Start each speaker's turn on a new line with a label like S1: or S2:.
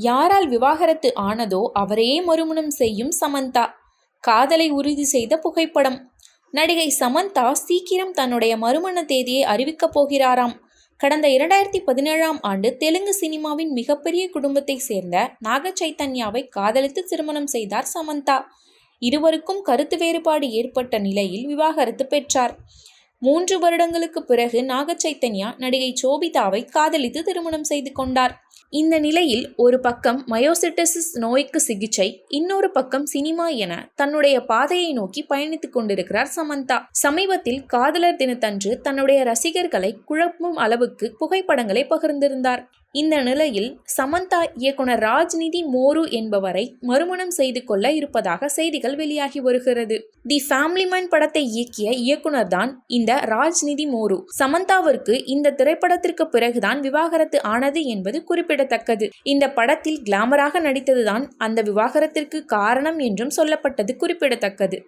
S1: யாரால் விவாகரத்து ஆனதோ அவரையே மறுமணம் செய்யும் சமந்தா. காதலை உறுதி செய்த புகைப்படம். நடிகை சமந்தா சீக்கிரம் தன்னுடைய மறுமண தேதியை அறிவிக்கப் போகிறாராம். கடந்த இரண்டாயிரத்தி பதினேழாம் ஆண்டு தெலுங்கு சினிமாவின் மிகப்பெரிய குடும்பத்தைச் சேர்ந்த நாக சைத்தன்யாவை காதலித்து திருமணம் செய்தார் சமந்தா. இருவருக்கும் கருத்து வேறுபாடு ஏற்பட்ட நிலையில் விவாகரத்து பெற்றார். மூன்று வருடங்களுக்கு பிறகு நாக சைத்தன்யா நடிகை சோபிதாவை காதலித்து திருமணம் செய்து கொண்டார். இந்த நிலையில் ஒரு பக்கம் மயோசிட்டசிஸ் நோய்க்கு சிகிச்சை இன்னொரு பக்கம் சினிமா என தன்னுடைய பாதையை நோக்கி பயணித்துக் கொண்டிருக்கிறார் சமந்தா. சமீபத்தில் காதலர் தினத்தன்று தன்னுடைய ரசிகர்களை குழப்பும் அளவுக்கு புகைப்படங்களை பகிர்ந்திருந்தார். இந்த நிலையில் சமந்தா இயக்குனர் ராஜ்நிதி மோரு என்பவரை மறுமணம் செய்து கொள்ள இருப்பதாக செய்திகள் வெளியாகி வருகிறது. தி ஃபேமிலி மேன் படத்தை இயக்கிய இயக்குனர் தான் இந்த ராஜ்நிதி மோரு. சமந்தாவிற்கு இந்த திரைப்படத்திற்கு பிறகுதான் விவாகரத்து ஆனது என்பது குறிப்பிட்ட குறிப்பிடத்தக்கது. இந்த படத்தில் கிளாமராக நடித்ததுதான் அந்த விவாகரத்திற்கு காரணம் என்றும் சொல்லப்பட்டது குறிப்பிடத்தக்கது.